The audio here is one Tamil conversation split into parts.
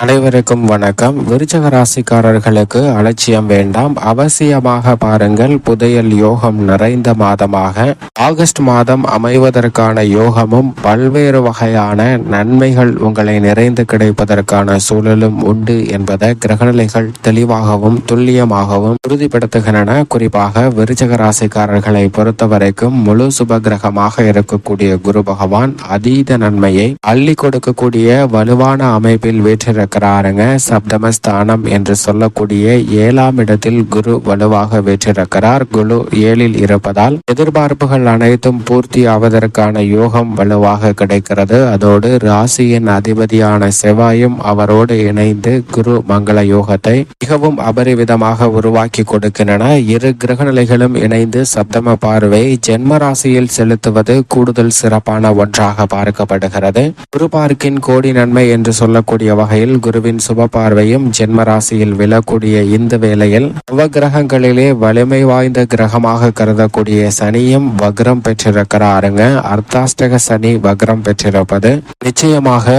அனைவருக்கும் வணக்கம். விருச்சக ராசிக்காரர்களுக்கு அலட்சியம் வேண்டாம். அவசியமாக பாருங்கள் புதையல் யோகம் நிறைந்த மாதமாக. ஆகஸ்ட் மாதம் அமைவதற்கான யோகமும் பல்வேறு வகையான நன்மைகள் உங்களை நிறைந்து கிடைப்பதற்கான சூழலும் உண்டு என்பதை கிரகநிலைகள் தெளிவாகவும் துல்லியமாகவும் உறுதிப்படுத்துகின்றன. குறிப்பாக விருச்சக ராசிக்காரர்களை பொறுத்தவரைக்கும் முழு சுப கிரகமாக இருக்கக்கூடிய குரு பகவான் அதீத நன்மையை அள்ளி கொடுக்கக்கூடிய வலுவான அமைப்பில் வீற்றிருக்கிறாருங்க சப்தமஸ்தானம் என்று சொல்லக்கூடிய ஏழாம் இடத்தில் குரு வலுவாக வெற்றிருக்கிறார். குரு ஏழில் இருப்பதால் எதிர்பார்ப்புகள் அனைத்தும் பூர்த்தி ஆவதற்கான யோகம் வலுவாக கிடைக்கிறது. அதோடு ராசியின் அதிபதியான செவ்வாயும் அவரோடு இணைந்து குரு மங்கள யோகத்தை மிகவும் அபரிவிதமாக உருவாக்கி கொடுக்கின்றன. இரு கிரகநிலைகளும் இணைந்து சப்தம பார்வை ஜென்ம ராசியில் செலுத்துவது கூடுதல் சிறப்பான ஒன்றாக பார்க்கப்படுகிறது. குரு பார்க்கின் கோடி நன்மை என்று சொல்லக்கூடிய வகையில் குருவின் சுப பார்வையும் ஜென்ம ராசியில் விழக்கூடிய இந்த வேளையில் நவகிரகங்களிலே வலிமை வாய்ந்த கிரகமாக கருதக்கூடிய சனியும் வக்ரம் பெற்றிருக்கிறாருங்க. அர்த்தாஷ்டக சனி வக்ரம் பெற்றிருப்பது நிச்சயமாக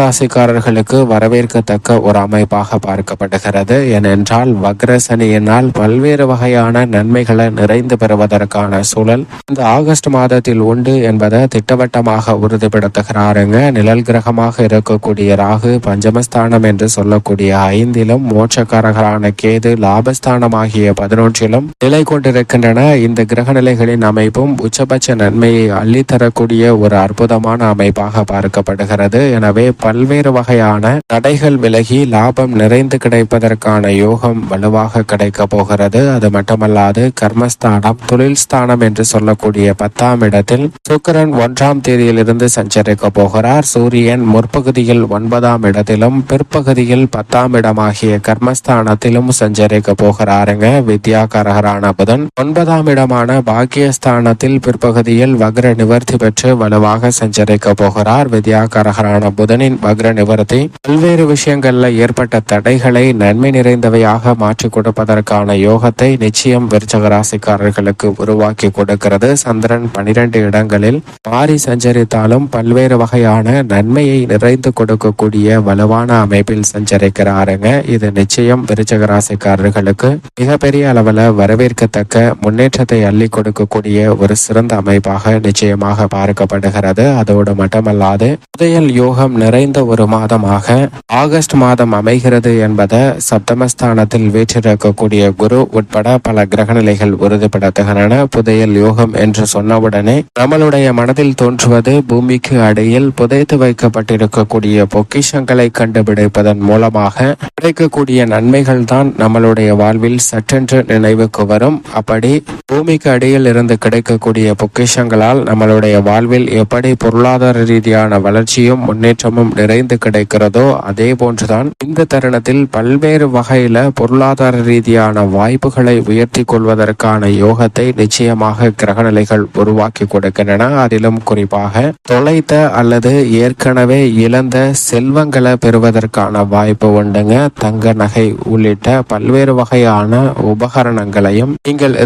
ராசிக்காரர்களுக்கு வரவேற்கத்தக்க ஒரு அமைப்பாக பார்க்கப்படுகிறது. ஏனென்றால் வக்ர சனியினால் பல்வேறு வகையான நன்மைகளை நிறைந்து பெறுவதற்கான சூழல் இந்த ஆகஸ்ட் மாதத்தில் உண்டு என்பதை திட்டவட்டமாக உறுதிப்படுத்துகிறாருங்க. நிழல் கிரகமாக இருக்கக்கூடிய ராகு பஞ்சம லாபஸ்தானம் என்று சொல்லக்கூடிய ஐந்திலும் மோட்சக்காரகரான கேது லாபஸ்தானமாகிய பதினொன்றிலும் நிலை கொண்டிருக்கின்றன. இந்த கிரக நிலைகளின் அமைப்பும் உச்சபட்ச நன்மையை அள்ளித்தரக்கூடிய ஒரு அற்புதமான அமைப்பாக பார்க்கப்படுகிறது. எனவே பல்வேறு வகையான தடைகள் விலகி லாபம் நிறைந்து கிடைப்பதற்கான யோகம் வலுவாக கிடைக்க போகிறது. அது மட்டுமல்லாது கர்மஸ்தானம் தொழில் ஸ்தானம் என்று சொல்லக்கூடிய பத்தாம் இடத்தில் சுக்கிரன் ஒன்றாம் தேதியிலிருந்து சஞ்சரிக்க போகிறார். சூரியன் முற்பகுதியில் ஒன்பதாம் இடத்திலும் பிற்பகுதியில் பத்தாம் இடமாகிய கர்மஸ்தானத்திலும் சஞ்சரிக்க போகிறாருங்க. வித்யாகாரகரான புதன். ஒன்பதாம் இடமான பாக்கியஸ்தானத்தில் பிற்பகுதியில் வக்ர நிவர்த்தி பெற்று வலுவாக சஞ்சரிக்க போகிறார் வித்யாகாரகரான புதனின் வக்ர நிவர்த்தி. பல்வேறு விஷயங்கள்ல ஏற்பட்ட தடைகளை நன்மை நிறைந்தவையாக மாற்றி கொடுப்பதற்கான யோகத்தை நிச்சயம் விருச்சக ராசிக்காரர்களுக்கு உருவாக்கி கொடுக்கிறது. சந்திரன் பனிரெண்டு இடங்களில் மாறி சஞ்சரித்தாலும் பல்வேறு வகையான நன்மையை நிறைந்து கொடுக்கக்கூடிய வலுவான அமைப்பில் சஞ்சரிக்கிறாருங்க. இது நிச்சயம் விருச்சக ராசிக்காரர்களுக்கு மிகப்பெரிய அளவில் வரவேற்கத்தக்க முன்னேற்றத்தை அள்ளி கொடுக்கக்கூடிய ஒரு சிறந்த அமைப்பாக நிச்சயமாக பார்க்கப்படுகிறது. அதோடு மட்டுமல்லாது புதையல் யோகம் நிறைந்த ஒரு மாதமாக ஆகஸ்ட் மாதம் அமைகிறது என்பதை சப்தமஸ்தானத்தில் வீற்றிருக்கக்கூடிய குரு உட்பட பல கிரகநிலைகள் உறுதிப்படுத்துகின்றன. புதையல் யோகம் என்று சொன்னவுடனே நம்மளுடைய மனதில் தோன்றுவது பூமிக்கு அடியில் புதைத்து வைக்கப்பட்டிருக்கக்கூடிய பொக்கிஷங்களை கண்டு கண்டுபிடிப்பதன் மூலமாக கிடைக்கக்கூடிய நன்மைகள் தான் நம்மளுடைய வாழ்வில் சற்றென்று நினைவுக்கு வரும். அப்படி பூமிக்கு அடியில் இருந்து கிடைக்கக்கூடிய பொக்கிஷங்களால் நம்மளுடைய வாழ்வில் எப்படி பொருளாதார ரீதியான வளர்ச்சியும் முன்னேற்றமும் நிறைந்து கிடைக்கிறதோ அதே போன்றுதான் இந்த தருணத்தில் பல்வேறு வகையில பொருளாதார ரீதியான வாய்ப்புகளை உயர்த்தி கொள்வதற்கான யோகத்தை நிச்சயமாக கிரகநிலைகள் உருவாக்கி கொடுக்கின்றன. அதிலும் குறிப்பாக தொலைத்த அல்லது ஏற்கனவே இழந்த செல்வங்களை பெறுவதற்கான வாய்ப்பு உண்டுங்க. தங்க நகை உள்ளிட்ட பல்வேறு வகையான உபகரணங்களையும் நீங்கள்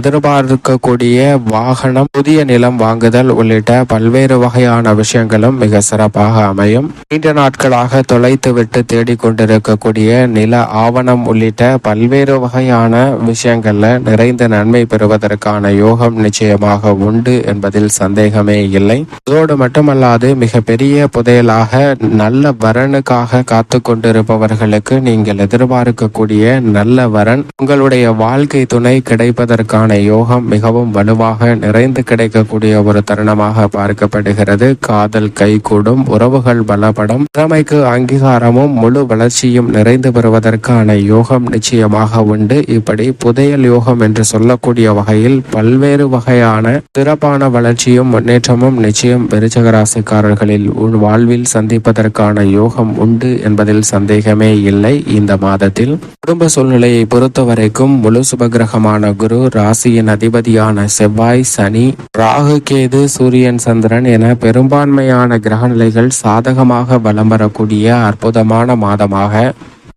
இருக்கக்கூடிய வாகனம் புதிய நிலம் வாங்குதல் உள்ளிட்ட பல்வேறு வகையான விஷயங்களும் மிக சிறப்பாக அமையும். நீண்ட நாட்களாக தொலைத்து விட்டு தேடிக்கொண்டிருக்கக்கூடிய நில ஆவணம் உள்ளிட்ட பல்வேறு வகையான விஷயங்கள்ல நிறைந்த நன்மை பெறுவதற்கான யோகம் நிச்சயமாக உண்டு என்பதில் சந்தேகமே இல்லை. இதோடு மட்டுமல்லாது மிக பெரிய புதையலாக நல்ல வரனுக்காக காத்து கொண்டிருப்பவர்களுக்கு நீங்கள் எதிர்பார்க்கக்கூடிய நல்ல வரன் உங்களுடைய வாழ்க்கை துணை கிடைப்பதற்கான யோகம் தருணம் மிகவும் வலுவாக நிறைந்து கிடைக்கக்கூடிய ஒரு தருணமாக பார்க்கப்படுகிறது. காதல் கைகூடும் உறவுகள் பலப்படும். திறமைக்கு அங்கீகாரமும் முழு வளர்ச்சியும் நிறைந்து பெறுவதற்கான யோகம் நிச்சயமாக உண்டு. இப்படி புதையல் யோகம் என்று சொல்லக்கூடிய வகையில் பல்வேறு வகையான சிறப்பான வளர்ச்சியும் முன்னேற்றமும் நிச்சயம் விருச்சகராசிக்காரர்களில் உன் வாழ்வில் சந்திப்பதற்கான யோகம் உண்டு என்பதில் சந்தேகமே இல்லை. இந்த மாதத்தில் குடும்ப சூழ்நிலையை பொறுத்தவரைக்கும் முழு சுபகிரகமான குரு ராசியின் அதிபதியான செவ்வாய் சனி ராகு கேது சூரியன் சந்திரன் என பெரும்பான்மையான கிரக நிலைகள் சாதகமாக வலம் வரக்கூடிய அற்புதமான மாதமாக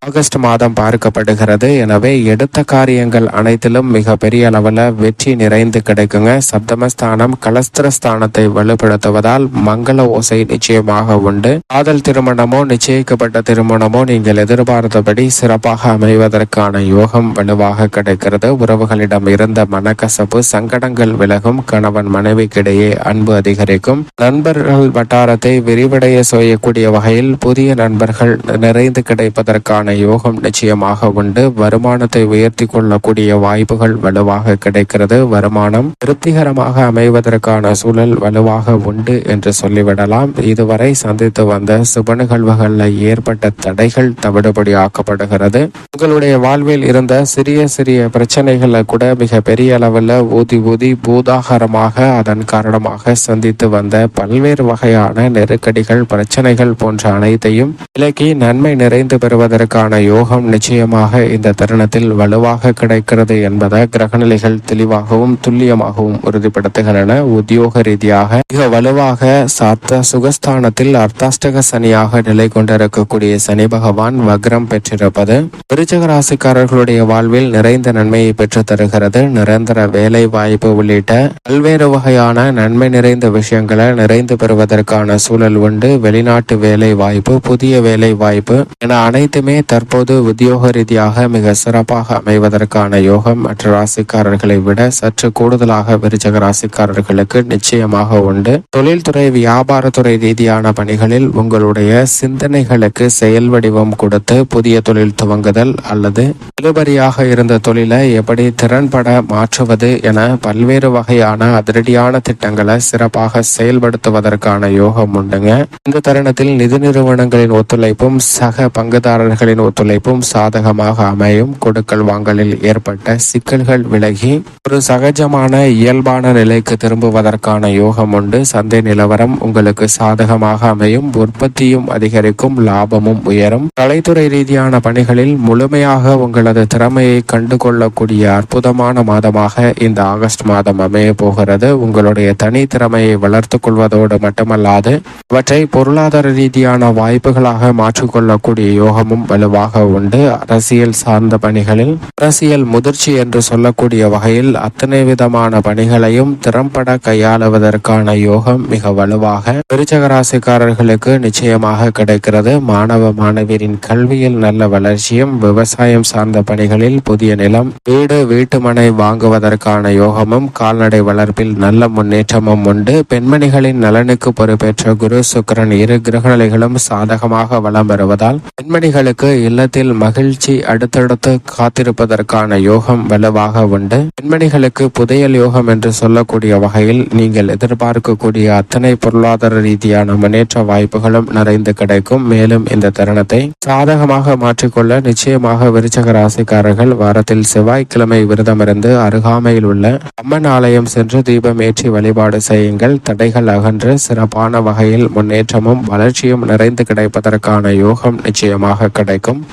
ஆகஸ்ட் மாதம் பார்க்கப்படுகிறது. எனவே எடுத்த காரியங்கள் அனைத்திலும் மிக பெரிய அளவில் வெற்றி நிறைந்து கிடைக்குங்க. சப்தமஸ்தானம் கலஸ்திரஸ்தானத்தை வலுப்படுத்துவதால் மங்கள ஓசை நிச்சயமாக உண்டு. காதல் திருமணமோ நிச்சயிக்கப்பட்ட திருமணமோ நீங்கள் எதிர்பார்த்தபடி சிறப்பாக அமைவதற்கான யோகம் வலுவாக கிடைக்கிறது. உறவுகளிடம் இருந்த மனக்கசப்பு சங்கடங்கள் விலகும். கணவன் மனைவிக்கிடையே அன்பு அதிகரிக்கும். நண்பர்கள் வட்டாரத்தை விரிவடைய செய்யக்கூடிய வகையில் புதிய நண்பர்கள் நிறைந்து கிடைப்பதற்கான யோகம் நிச்சயமாக உண்டு. வருமானத்தை உயர்த்தி கொள்ளக்கூடிய வாய்ப்புகள் வலுவாக கிடைக்கிறது. வருமானம் திருப்திகரமாக அமைவதற்கான சூழல் வலுவாக உண்டு என்று சொல்லிவிடலாம். இதுவரை சந்தித்து வந்த சுப நிகழ்வுகளில் ஏற்பட்ட தடைகள் தவிடுபடி ஆக்கப்படுகிறது. உங்களுடைய வாழ்வில் இருந்த சிறிய சிறிய பிரச்சனைகளை கூட மிக பெரிய அளவில் ஊதி ஊதி பூதாகரமாக அதன் காரணமாக சந்தித்து வந்த பல்வேறு வகையான நெருக்கடிகள் பிரச்சனைகள் போன்ற அனைத்தையும் விலக்கி நன்மை நிறைந்து பெறுவதற்கான யோகம் நிச்சயமாக இந்த தருணத்தில் வலுவாக கிடைக்கிறது என்பதை கிரகநிலைகள் தெளிவாகவும் துல்லியமாகவும் உறுதிப்படுத்துகின்றன. உத்தியோக ரீதியாக மிக வலுவாக சாத்த சுகஸ்தானத்தில் அர்த்தாஷ்டக சனியாக நிலை கொண்டிருக்கக்கூடிய சனி பகவான் வக்ரம் பெற்றிருப்பது விருச்சக ராசிக்காரர்களுடைய வாழ்வில் நிறைந்த நன்மையை பெற்று தருகிறது. நிரந்தர வேலை வாய்ப்பு உள்ளிட்ட பல்வேறு வகையான நன்மை நிறைந்த விஷயங்களை நிறைந்து பெறுவதற்கான சூழல் உண்டு. வெளிநாட்டு வேலை வாய்ப்பு புதிய வேலை வாய்ப்பு என அனைத்துமே தற்போது உத்தியோக ரீதியாக மிக சிறப்பாக அமைவதற்கான யோகம் மற்ற ராசிக்காரர்களை விட சற்று கூடுதலாக விருச்சக ராசிக்காரர்களுக்கு நிச்சயமாக உண்டு. தொழில்துறை வியாபாரத்துறை ரீதியான பணிகளில் உங்களுடைய சிந்தனைகளுக்கு செயல் வடிவம் கொடுத்து புதிய தொழில் துவங்குதல் அல்லது இழுபறியாக இருந்த தொழிலை எப்படி திறன்பட மாற்றுவது என பல்வேறு வகையான அதிரடியான திட்டங்களை சிறப்பாக செயல்படுத்துவதற்கான யோகம் உண்டுங்க. இந்த தருணத்தில் நிதி நிறுவனங்களின் ஒத்துழைப்பும் சக பங்குதாரர்களின் ஒத்துழைப்பும் சாதகமாக அமையும். கொடுக்கல் வாங்கலில் ஏற்பட்ட சிக்கல்கள் விலகி ஒரு சகஜமான இயல்பான நிலைக்கு திரும்புவதற்கான யோகம் உண்டு. சந்தை நிலவரம் உங்களுக்கு சாதகமாக அமையும். உற்பத்தியும் அதிகரிக்கும் லாபமும் உயரும். கலைத்துறை ரீதியான பணிகளில் முழுமையாக உங்களது திறமையை கண்டுகொள்ளக்கூடிய அற்புதமான மாதமாக இந்த ஆகஸ்ட் மாதம் அமைய போகிறது. உங்களுடைய தனி திறமையை வளர்த்துக் கொள்வதோடு மட்டுமல்லாது அவற்றை பொருளாதார ரீதியான வாய்ப்புகளாக மாற்றிக்கொள்ளக்கூடிய யோகமும் வலு வலுவாக உண்டு. அரசியல் சார்ந்த பணிகளில் அரசியல் முதிர்ச்சி என்று சொல்லக்கூடிய வகையில் அத்தனை விதமான பணிகளையும் திறம்பட கையாளுவதற்கான யோகம் மிக வலுவாக விருச்சகராசிக்காரர்களுக்கு நிச்சயமாக கிடைக்கிறது. மாணவ மாணவியரின் கல்வியில் நல்ல வளர்ச்சியும் விவசாயம் சார்ந்த பணிகளில் புதிய நிலம் வீடு வீட்டுமனை வாங்குவதற்கான யோகமும் கால்நடை வளர்ப்பில் நல்ல முன்னேற்றமும் உண்டு. பெண்மணிகளின் நலனுக்கு பொறுப்பேற்ற குரு சுக்கிரன் இரு கிரகநிலைகளும் சாதகமாக வலம் வருவதால் பெண்மணிகளுக்கு இல்லத்தில் மகிழ்ச்சி அடுத்தடுத்து காத்திருப்பதற்கான யோகம் வலுவாக உண்டு. பெண்மணிகளுக்கு புதையல் யோகம் என்று சொல்லக்கூடிய வகையில் நீங்கள் எதிர்பார்க்கக்கூடிய அத்தனை பொருளாதார ரீதியான முன்னேற்ற வாய்ப்புகளும் நிறைந்து கிடைக்கும். மேலும் இந்த தருணத்தை சாதகமாக மாற்றிக்கொள்ள நிச்சயமாக விருச்சக ராசிக்காரர்கள் வாரத்தில் செவ்வாய்க்கிழமை விரதமிருந்து அருகாமையில் உள்ள அம்மன் ஆலயம் சென்று தீபம் ஏற்றி வழிபாடு செய்யுங்கள். தடைகள் அகன்று சிறப்பான வகையில் முன்னேற்றமும் வளர்ச்சியும் நிறைந்து கிடைப்பதற்கான யோகம் நிச்சயமாக கிடைக்கும். வணக்கம்